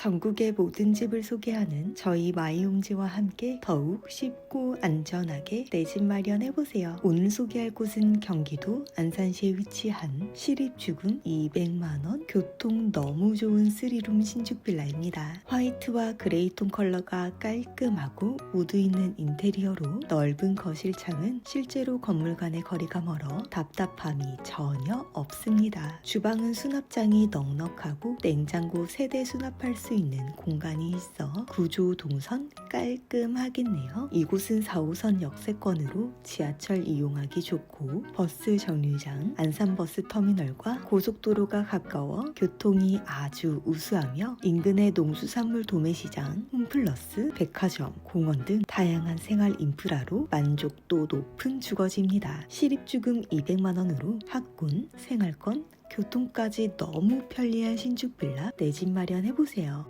전국의 모든 집을 소개하는 저희 마이홈즈와 함께 더욱 쉽고 안전하게 내 집 마련해 보세요. 오늘 소개할 곳은 경기도 안산시에 위치한 시립주금 200만 원 교통 너무 좋은 3룸 신축 빌라입니다. 화이트와 그레이톤 컬러가 깔끔하고 우드 있는 인테리어로 넓은 거실 창은 실제로 건물 간의 거리가 멀어 답답함이 전혀 없습니다. 주방은 수납장이 넉넉하고 냉장고 세대 수납할 수 있는 공간이 있어 구조 동선 깔끔하겠네요. 이곳은 4호선 역세권으로 지하철 이용하기 좋고 버스 정류장, 안산버스 터미널과 고속도로가 가까워 교통이 아주 우수하며 인근의 농수산물 도매시장, 홈플러스, 백화점, 공원 등 다양한 생활 인프라로 만족도 높은 주거지입니다. 시립주금 200만 원으로 학군, 생활권, 교통까지 너무 편리한 신축 빌라 내 집 마련해보세요.